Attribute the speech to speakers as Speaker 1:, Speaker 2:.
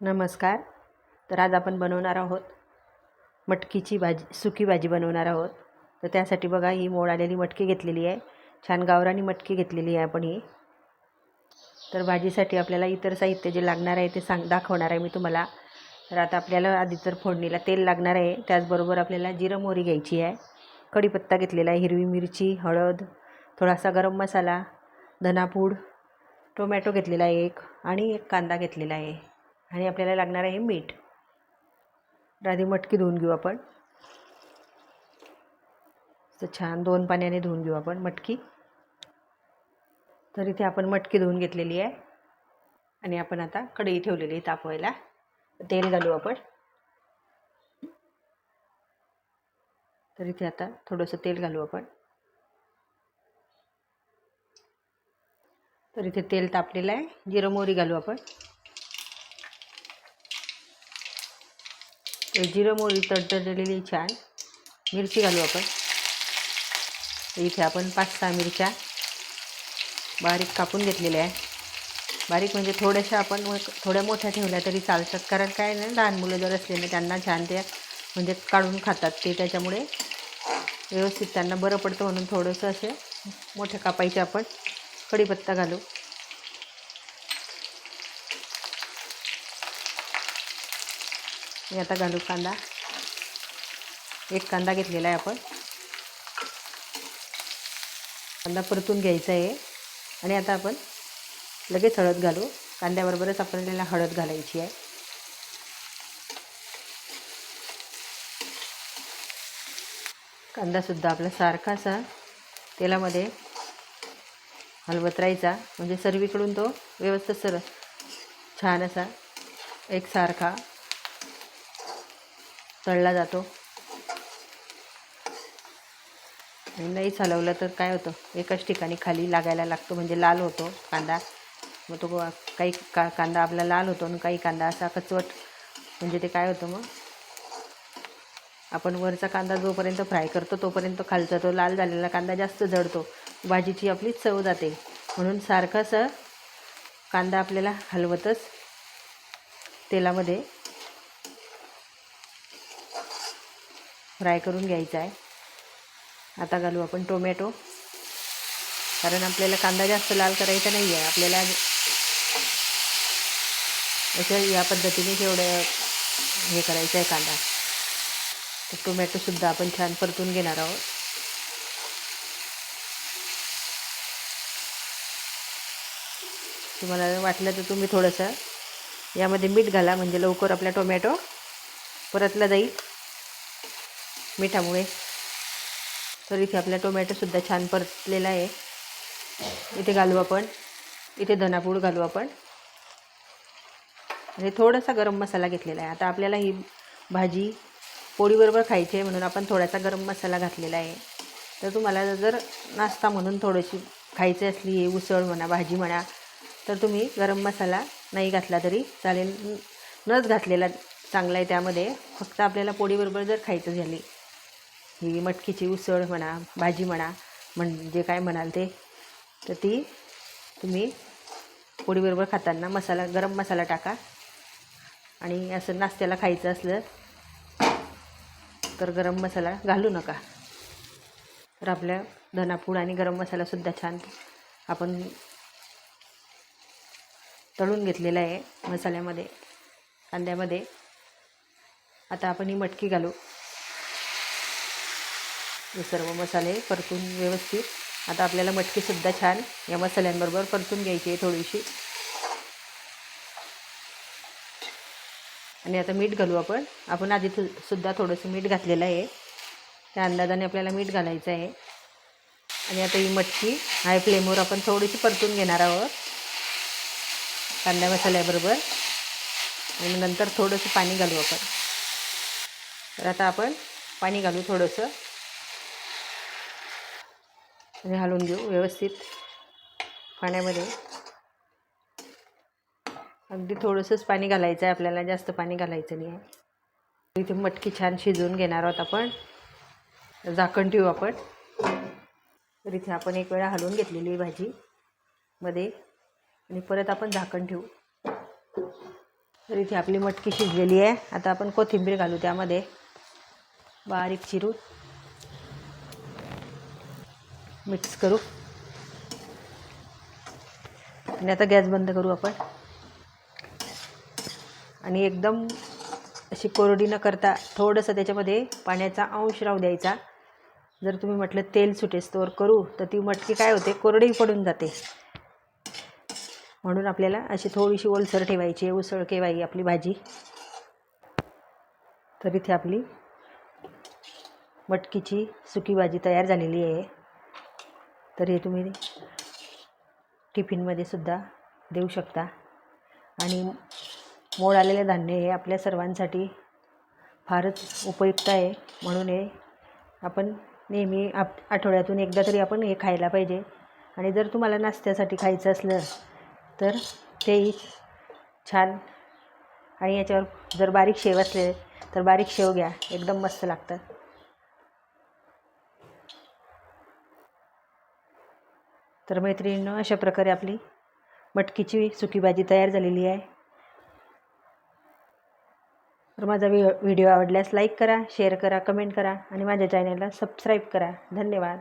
Speaker 1: नमस्कार. तर आज आपण बनवणार आहोत मटकीची भाजी सुकी भाजी बनवणार आहोत. तर त्यासाठी बघा ही मोड आलेली मटकी घेतलेली आहे. छान गावरानी मटकी घेतलेली आहे आपण ही. तर भाजीसाठी आपल्याला इतर साहित्य जे लागणार आहे ते सांग दाखवणार आहे मी तुम्हाला. तर आता आपल्याला आधी तर फोडणीला तेल लागणार आहे. त्याचबरोबर आपल्याला जिरं मोहरी घ्यायची आहे. कढीपत्ता घेतलेला आहे हिरवी मिरची हळद थोडासा गरम मसाला धनापूड टोमॅटो घेतलेला आहे एक आणि एक कांदा घेतलेला आहे. आणि आपल्याला लागणार आहे मीठ. राधी आधी मटकी धुवून घेऊ आपण. तर छान दोन पाण्याने धुवून घेऊ आपण मटकी. तर इथे आपण मटकी धुवून घेतलेली आहे. आणि आपण आता कढई ठेवलेली आहे तापवायला. तेल घालू आपण. तर इथे आता थोडंसं तेल घालू आपण. तर इथे तेल तापलेलं आहे. जिरं मोहरी घालू आपण. जिरं मोहरी तडतडलेली छान. मिरची घालू आपण. इथे आपण पाच सहा मिरच्या बारीक कापून घेतलेल्या आहे बारीक म्हणजे थोड्याशा आपण थोड्या मोठ्या ठेवल्या तरी चालतात. कारण काय नाही लहान मुलं जर असले ना त्यांना छान ते म्हणजे काढून खातात. ते त्याच्यामुळे व्यवस्थित त्यांना बरं पडतं म्हणून थोडंसं असे मोठ्या कापायचे आपण कढीपत्ता घालू. मी आता घालू कांदा. एक कांदा घेतलेला आहे आपण. कांदा परतून घ्यायचा आहे. आणि आता आपण लगेच हळद घालू. कांद्याबरोबरच आपल्याला हळद घालायची आहे. कांदासुद्धा आपला सारखा असा तेलामध्ये हलवत राहायचा म्हणजे सर्वीकडून तो व्यवस्थित सर छान असा एकसारखा तळला जातो. आणि नाही चालवलं तर काय होतं? एकाच ठिकाणी खाली लागायला लागतो म्हणजे लाल होतो कांदा. मग तो काही का कांदा आपला लाल होतो आणि काही कांदा असा कचवट म्हणजे ते काय होतं मग? आपण वरचा कांदा जोपर्यंत फ्राय करतो तोपर्यंत खालचा तो लाल झालेला कांदा जास्त जळतो भाजीची आपली चव जाते. म्हणून सारखं असं कांदा आपल्याला हलवतच तेलामध्ये फ्राय करून घ्यायचा आहे. आता घालू आपण टोमॅटो. कारण आपल्याला कांदा जास्त लाल करायचा नाही आहे. आपल्याला असं या पद्धतीने जेवढं हे करायचं आहे कांदा. तर टोमॅटोसुद्धा आपण छान परतून घेणार आहोत. तुम्हाला वाटलं तर तुम्ही थोडंसं यामध्ये मीठ घाला. म्हणजे लवकर आपला टोमॅटो परतला जाईल. मिठामुळे. तर इथे आपला टोमॅटोसुद्धा छान परतलेला आहे. इथे घालू आपण. इथे धनापूड घालू आपण. आणि थोडासा गरम मसाला घेतलेला आहे. आता आपल्याला ही भाजी पोळीबरोबर खायची आहे म्हणून आपण थोडासा गरम मसाला घातलेला आहे. तर तुम्हाला जर नाश्ता म्हणून थोडीशी खायची असली उसळ म्हणा भाजी म्हणा तर तुम्ही गरम मसाला नाही घातला तरी चालेल. नच घातलेला चांगला आहे त्यामध्ये. फक्त आपल्याला पोळीबरोबर जर खायचं झाली ही मटकीची उसळ म्हणा भाजी म्हणा म्हणजे काय म्हणाल ते तर ती तुम्ही पोळीबरोबर खाताना मसाला गरम मसाला टाका. आणि असं नाश्त्याला खायचं असलं तर गरम मसाला घालू नका. तर आपल्या धनापूड आणि गरम मसालासुद्धा छान आपण तळून घेतलेला आहे मसाल्यामध्ये कांद्यामध्ये. आता आपण ही मटकी घालू. हे सर्व मसाले परतून व्यवस्थित. आता आपल्याला मटकीसुद्धा छान या मसाल्यांबरोबर परतून घ्यायची आहे थोडीशी. आणि आता मीठ घालू आपण. आपण आधी सुद्धा थोडंसं मीठ घातलेलं आहे. त्या अंदाजाने आपल्याला मीठ घालायचं आहे. आणि आता ही मटकी हाय फ्लेमवर आपण थोडीशी परतून घेणार आहोत. कांदा मसाल्याबरोबर. आणि नंतर थोडंसं पाणी घालू आपण. तर आता आपण पाणी घालू थोडंसं. आणि हलवून घेऊ व्यवस्थित पाण्यामध्ये. अगदी थोडंसंच पाणी घालायचं आहे आपल्याला जास्त पाणी घालायचं नाही आहे. इथे मटकी छान शिजवून घेणार आहोत आपण. झाकण ठेवू आपण. तर इथे आपण एक वेळा हलवून घेतलेली आहे भाजी मध्ये. आणि परत आपण झाकण ठेवू. तर इथे आपली मटकी शिजलेली आहे. आता आपण कोथिंबीर घालू त्यामध्ये. बारीक चिरून. मिक्स करू. आणि आता गॅस बंद करू आपण. आणि एकदम अशी कोरडी न करता थोडंसं त्याच्यामध्ये पाण्याचा अंश राहू द्यायचा. जर तुम्ही म्हटलं तेल सुटे स्टोअर करू तर ती मटकी काय होते? कोरडी पडून जाते. म्हणून आपल्याला अशी थोडीशी ओलसर ठेवायची आहे उसळ केवाई आपली भाजी. तर इथे आपली मटकीची सुकी भाजी तयार झालेली आहे. तर हे तुम्ही टिफिनमध्ये सुद्धा देऊ शकता. आणि मोड आलेले धान्य हे आपल्या सर्वांसाठी फारच उपयुक्त आहे. म्हणून हे आपण नेहमी आप आठवड्यातून एकदा तरी आपण हे खायला पाहिजे. आणि जर तुम्हाला नाश्त्यासाठी खायचं असलं तर तेही छान. आणि याच्यावर जर बारीक शेव असले तर बारीक शेव घ्या. एकदम मस्त लागतात. तर मैत्रिणीनं अशा प्रकारे आपली मटकीची सुकी भाजी तयार झालेली आहे. तर माझा व्हिडिओ आवडल्यास लाईक करा शेअर करा कमेंट करा आणि माझ्या चॅनलला सबस्क्राईब करा. धन्यवाद.